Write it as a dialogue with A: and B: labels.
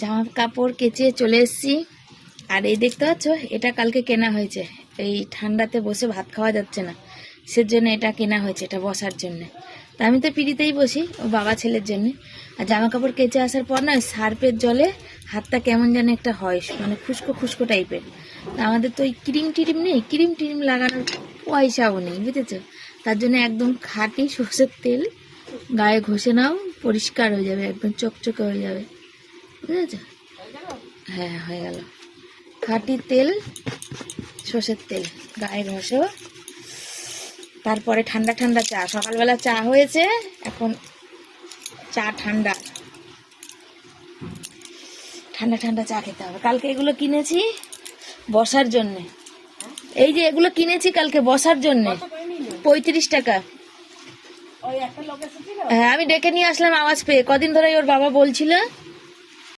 A: জামা কাপড় কেচে চলে এসেছি। আর এই দেখতে পাচ্ছ, এটা কালকে কেনা হয়েছে। এই ঠান্ডাতে বসে ভাত খাওয়া যাচ্ছে না। সেজন্য এটা কেনা হয়েছে, এটা বসার জন্য। তা আমি তো পিড়িতেই বসি, ও বাবা ছেলের জন্য। আর জামা কাপড় কেচে আসার পর না সার্পের জলে হাতটা কেমন যেন একটা হয় মানে খুশকো খুশকো টাইপের। তা আমাদের তো ওই ক্রিম টিরিম নেই, ক্রিম টিরিম লাগানোর পয়সাও নেই, বুঝেছ? তার জন্য একদম খাঁটি সর্ষের তেল, গায়ে ঘষে নাও, পরিষ্কার হয়ে যাবে, একদম চকচকে হয়ে যাবে। বুঝেছ? হ্যাঁ হয়ে গেল। খাঁটি তেল সর্ষের তেল গায়ে ঘষো তারপরে ঠান্ডা ঠান্ডা চা। সকালবেলা চা হয়েছে এখন চা ঠান্ডা। ঠান্ডা ঠান্ডা চা খেতে হবে। কালকে এগুলো কিনেছি বসার জন্যে। এই যে এগুলো কিনেছি কালকে বসার জন্যে। পঁয়ত্রিশ টাকা। হ্যাঁ আমি ডেকে নিয়ে আসলাম আওয়াজ পেয়ে। কদিন ধরে ওর বাবা বলছিল।